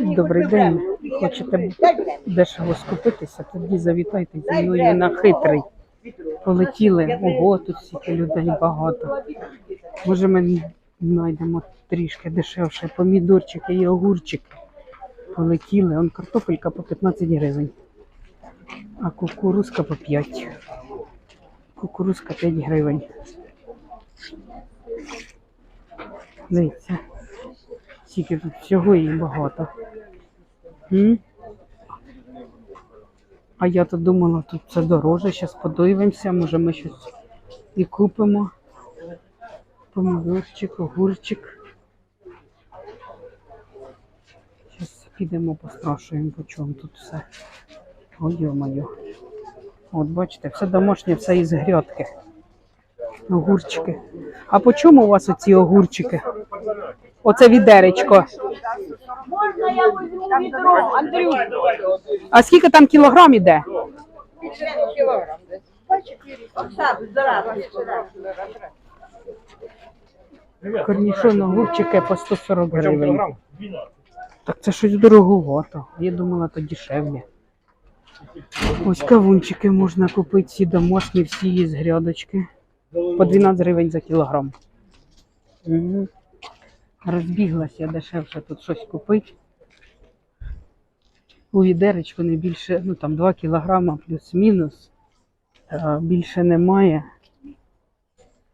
Добрий день. Хочете дешево скупитися, тоді завітайте зі мною на хитрий. Полетіли. Ого, тут стільки людей багато. Може, ми знайдемо трішки дешевше помідорчики і огурчики. Полетіли. Он картопелька по 15 гривень, а кукурузка по 5. Кукурузка 5 гривень. Дивіться. Скільки тут всього і багато. М? А я то думала, тут це дороже. Зараз подивимося, може ми щось і купимо. Помідорчик, огурчик. Зараз підемо поспрашуємо, по чому тут все. Ой, йо-моє. От бачите, все домашнє, все із грядки. Огурчики. А по чому у вас оці огурчики? Оце відеречко. Можна я візьму відро? А скільки там кілограм іде? Кілограм. Корнішон огурчики по 140 гривень. Так це щось дороговато. Я думала, то дешевле. Ось кавунчики можна купити, всі домашні, всі із грядочки. По 12 гривень за кілограм. Угу. Розбіглася дешевше тут щось купити. У відеречку не більше, ну там 2 кілограма плюс-мінус. Більше немає.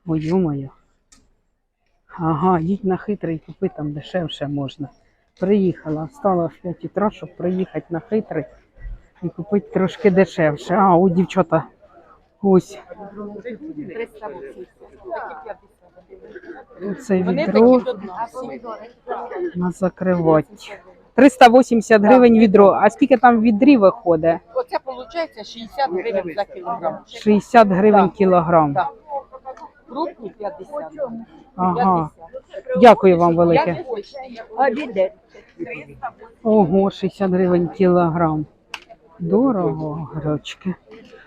Ой, йо-моє. Ага, їдь на хитрий, купи там дешевше можна. Приїхала, встала в 5 утра, щоб приїхати на хитрий і купити трошки дешевше. А, у дівчата ось це відро на закривати. 380 гривень відро. А скільки там відрі виходить? Оце виходить 60 гривень за кілограм. 60 гривень Так. кілограм. Так. Крупні 50. Ага. Дякую вам велике. Ого, 60 гривень кілограм. Дорого, гречки.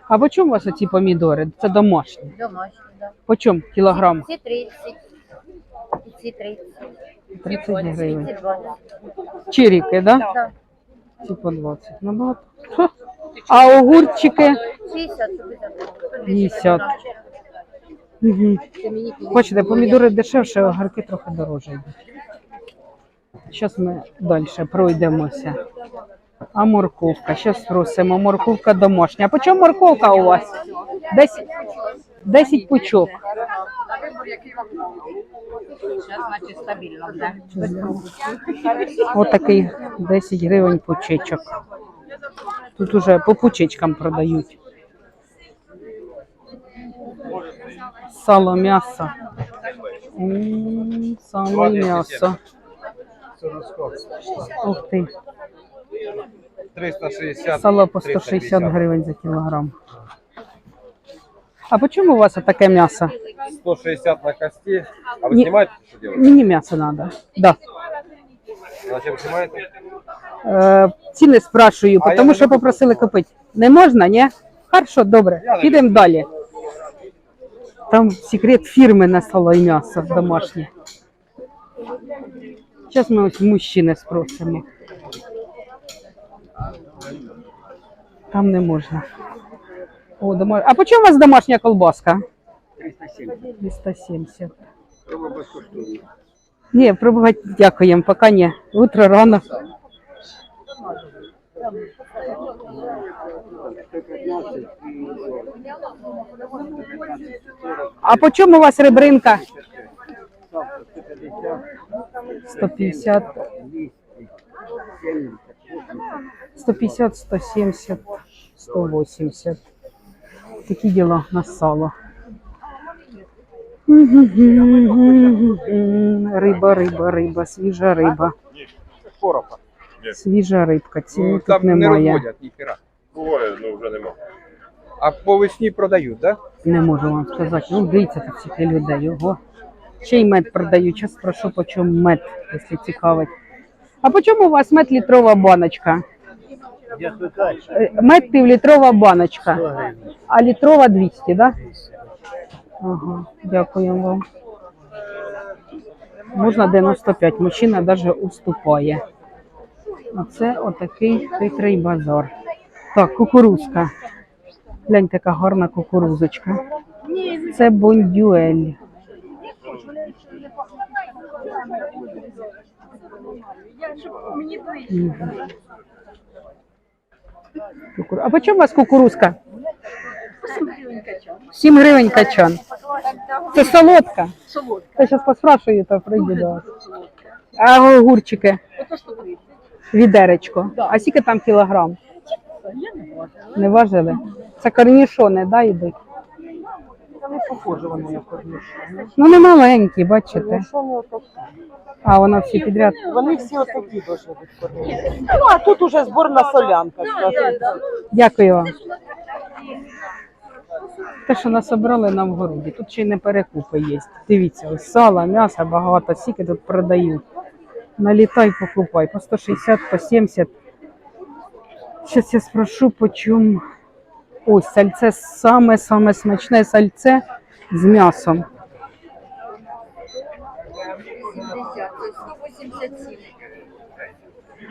А по чому у вас оці помідори? Це домашні. Домашні, да. По чому кілограм? Ці 30, і ці 30. 30 гривень. Ці 20. Чиріки, да? Да. Ці по 20. Набагато. Ха. А огурчики 60, тобі так. 50. Угу. Бачите, помідори дешевше, а огірки трохи дорожче йдуть. Зараз ми далі пройдемося. А морковка, зараз спросимо. Морковка домашня. А по чому морковка у вас? 10, 10 пучок. Значить стабільно, так? Отакий 10 гривень пучечок. Тут уже по пучечкам продають. Сало м'ясо. Сало м'ясо. Ух ти. 360. Сало по 160 гривень за кілограм. А по чому у вас таке м'ясо? 160 на кости. А вы Не- снимаете, что делаете? Мені м'ясо треба. Да. Зачем снимаете? Е, ціни спрашую, А я тому не що люблю попросили купити. Не можна, ні? Хорошо, добре. Я не Підемо далі. Там секрет фірми на сало і м'ясо домашнє. Зараз ми ось мужчини спросимо. Там не можна. О, дома... А по чому у вас домашня колбаска? 370. 370. Ні, пробувати дякуємо, поки ні. Утро рано. А по чому у вас ребринка? 150. 150, 170, 180. Такі діла на сало. Риба, риба, риба, свіжа риба. Коропа. Свіжа рибка, ціни Ну, тут там не немає. розводять ніхера. Буває, ну вже нема. А по весні продають, да? Не можу вам сказати. Ну, дивіться тут скільки людей. Ого. Ще й мед продають. Зараз спрошу, по чому мед, якщо цікавить. А по чому у вас мед літрова баночка? Е, Мед півлітрова баночка. А літрова 200, так? Да? Ага, дякую вам. Можна 95, мужчина навіть уступає. Оце отакий хитрий базар. Так, кукурузка. Глянь, така гарна кукурузочка. Це бондюель. Мгм. А по чому у вас кукурузка? 7 гривень качан. Це солодка? Я зараз поспрашую, то прийду до вас. А огурчики? Відеречко. А скільки там кілограм? Не. Не важили? Це корнішони, да, йдуть? Не похоже воно як корніше. Ну не маленькі, бачите. Отакі? А вона всі підряд. Вони всі отакі должны бути. Ну, а тут уже зборна солянка, скажімо. Дякую вам. Те, що насобрали на вгороді, тут ще й не перекупи є. Дивіться, ось сала, м'яса багато, скільки тут продають. Налітай, покупай, по 160, по 70. Зараз я спрошу, по чому. Ось сальце саме-саме смачне сальце з м'ясом. 70, то есть 187.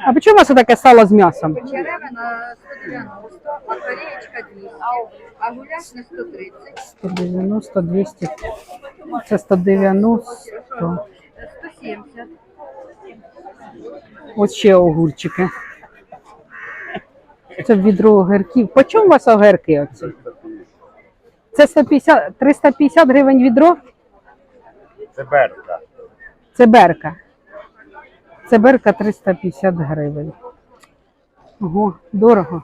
А по чому у вас таке сало з м'ясом? Черевина 190, а кореечка 200, а гуляш на 130, 190, 200. Це 190. 170. Ось ще огурчики. Це відро огірків. По чому у вас огірки оці? Це 150, 350 гривень відро? Це берка. Це берка. Це берка 350 гривень. Ого, дорого.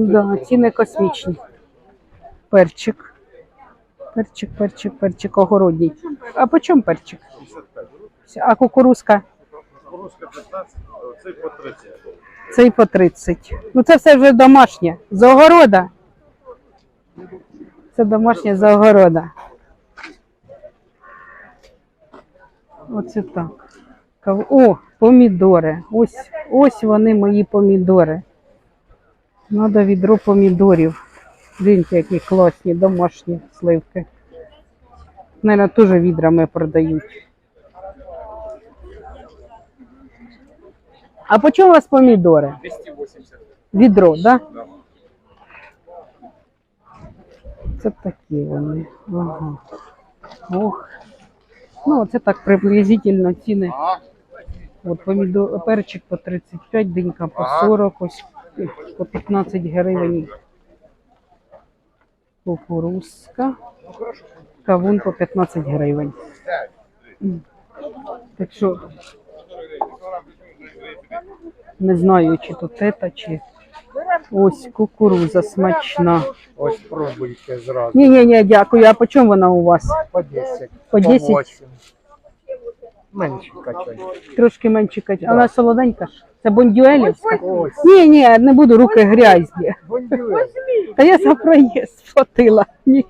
Да, ціни космічні. Перчик. Перчик, перчик, перчик огородній. А по чому перчик? А кукурузка? Кукурузка 15, цей по 30. Цей по 30. Ну це все вже домашнє. З огорода. Це домашнє з огорода. Оце так. О, помідори. Ось, ось вони мої помідори. Надо відро помідорів. Дивіться, які класні домашні сливки. Наверно, теж відрами продають. А по чому у вас помідори? 280. Відро, так? Да? Це такі вони. Ага. Ох. Ну, це так приблизительно ціни. От помідор, перчик по 35, динька по 40, ось по 15 гривень. Кукурузка. Кавун по 15 гривень. Так що не знаю, чи то тета, чи ось кукуруза смачна. Ось пробуйте зразу. Ні, ні, ні, дякую. А по чому вона у вас? По 10. По 10? 8. Менше качай. Трошки менше кать. А вона солоденька ж. Це бондюелівська? Ось. Ні, ні, не буду, руки грязні. Бондюель. Та я за проїзд платила. Ні.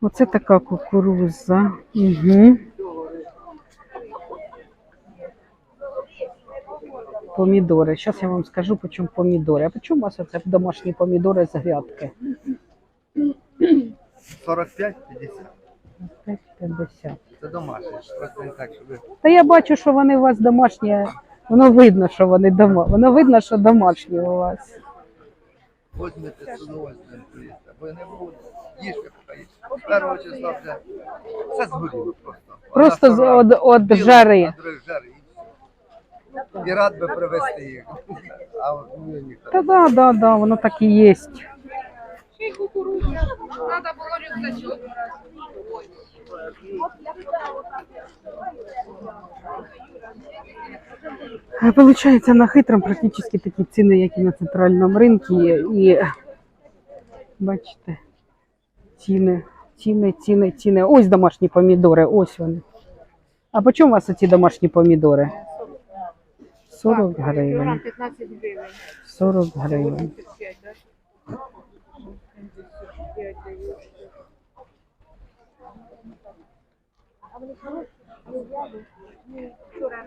Оце така кукуруза. Угу. Помідори. Зараз я вам скажу, по чому помідори. А по чому у вас оце домашні помідори з грядки? 45-50. 5,50. Це домашнє. Просто не так, щоб Та я бачу, що вони у вас домашні. Воно видно, що вони дома. Воно видно, що домашні у вас. возьмете з удовольствием. Бо не буде. Їжте поїсти. Першого числа вже все згоріло просто. Просто з од біла, жари. а жари. І рад би привезти їх. А от ніхто. Та да, да, да, воно так і є. Получається, на хитром практично такі ціни, як і на центральному ринку. І бачите, ціни, ціни, ціни, ціни. Ось домашні помідори, ось вони. А по чому у вас ці домашні помідори? 40 гривень. 15 гривень. 40 гривень. 35, да?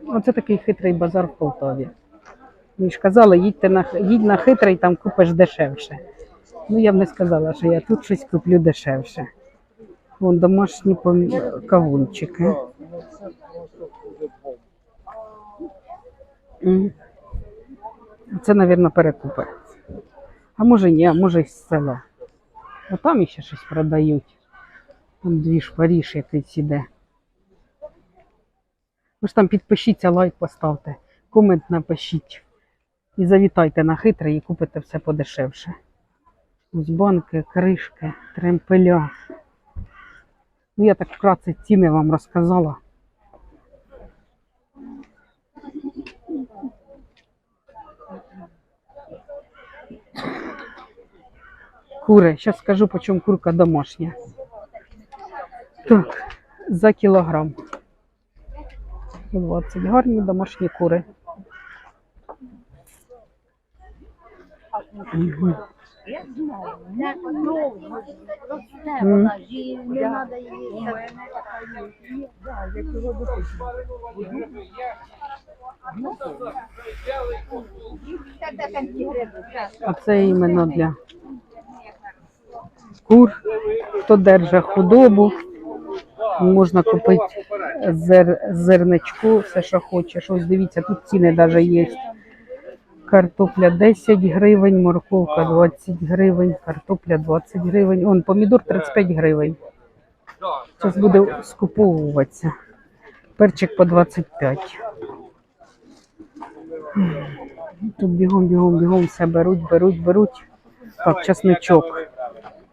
Оце такий хитрий базар в Полтаві. Мені ж казали, їдьте на, їдь на хитрий, там купиш дешевше. Ну, я б не сказала, що я тут щось куплю дешевше. Вон домашні пом- кавунчики. М. Це, мабуть, перекупи. А може ні, а може із села. А там ще щось продають. Там дві Паріж якийсь іде. Ви ж там підпишіться, лайк поставте, комент напишіть. І завітайте на хитрий і купите все подешевше. Ось банки, кришки, тремпеля. Ну, я так вкратце ціни вам розказала. Кури. Зараз скажу, по чому курка домашня. Так, за кілограм. 20 гарні домашні кури. Мгм. М. А це іменно для кур, хто держить худобу. Можна купити зер, зерничку, все, що хочеш. Ось дивіться, тут ціни навіть є. Картопля 10 гривень, морковка 20 гривень, картопля 20 гривень. Он помідор 35 гривень. Зараз буде скуповуватися. Перчик по 25. Тут бігом, бігом, бігом все беруть, беруть, беруть. Так, часничок.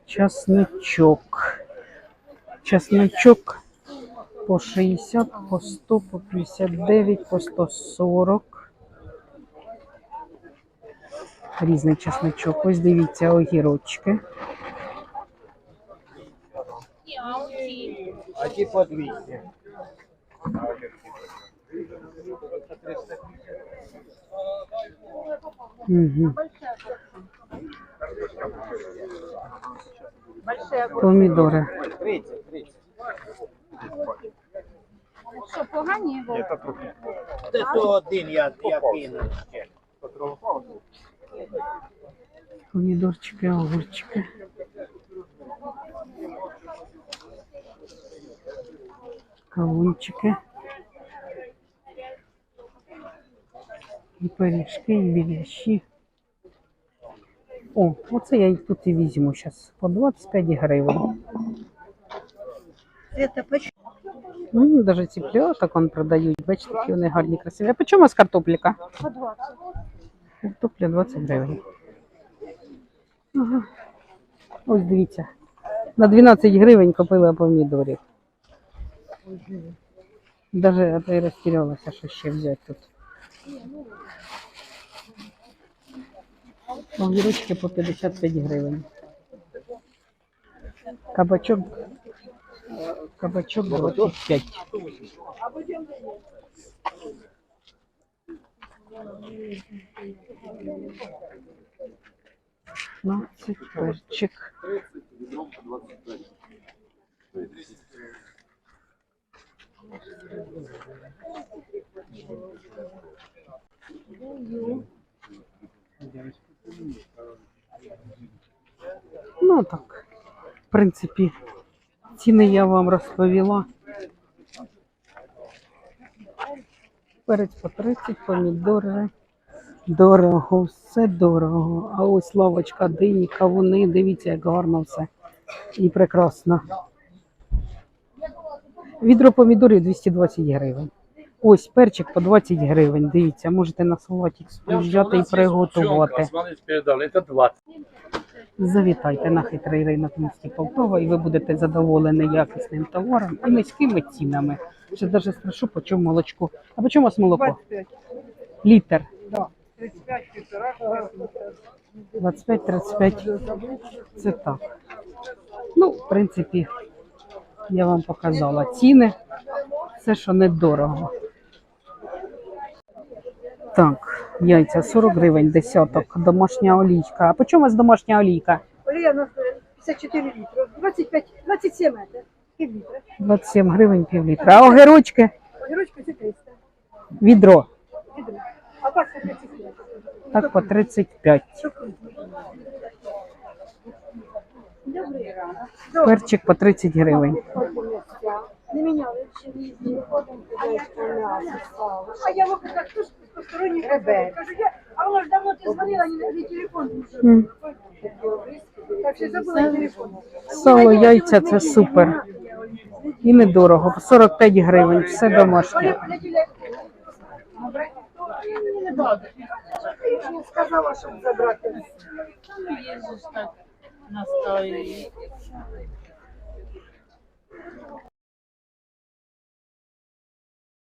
Часничок. Часничок по 60, по 100, по 59, по 140. Різний часничок. Ось дивіться, огірочки. А ті по 200. Угу. Помідори. 30, 30. Що, погані? Це то один я, я кину ще. Помідорчики, огурчики. Кавунчики. І пиріжки, і біляші. О, оце я їх тут і візьму зараз. По 25 гривень. Ну, даже цыпляток он продають. Бачите, які вони гарні, красиві. А по чому вас картопліка? По 20. Картопля 20 гривень. Ага. Ось дивіться. На 12 гривень купила помідорів. Даже я розтірялася, що ще взяти тут. Огірочки по 55 гривень. Кабачок. Кабачок 25. Пятнадцать перчик. Ну так, в принципі, ціни я вам розповіла. Перець по 30, помідори. Дорого, все дорого. А ось лавочка, дині, кавуни, дивіться, як гарно все. І прекрасно. Відро помідорів 220 гривень. Ось перчик по 20 гривень. Дивіться, можете на салатик приїжджати і приготувати. Звонить, передали, це 20. Завітайте на хитрий ринок місті Полтова, і ви будете задоволені якісним товаром і низькими цінами. Ще навіть спрошу, по чому молочко. А по чому у вас молоко? Літр. 25-35. Це так. Ну, в принципі, я вам показала ціни. Все, що недорого. Так, яйця 40 гривень, десяток, домашня олійка. А по чому у вас домашня олійка? Олія у нас е, 54 літри, 25, 27 это, пів літра. 27 гривень пів літра. А огірочки? Огірочка це 300, Відро. відро. А так по 35. Так по 35. Що крупно? Перчик по 30 гривень. Не міняли різні. А я вам так хто ж посторонній ребе. Кажу, я, а воно ж давно ти дзвонила, ні на телефон. Так що забула телефон. Сало, яйця це супер. І недорого, по 45 гривень, все домашнє. Я сказала, щоб забрати.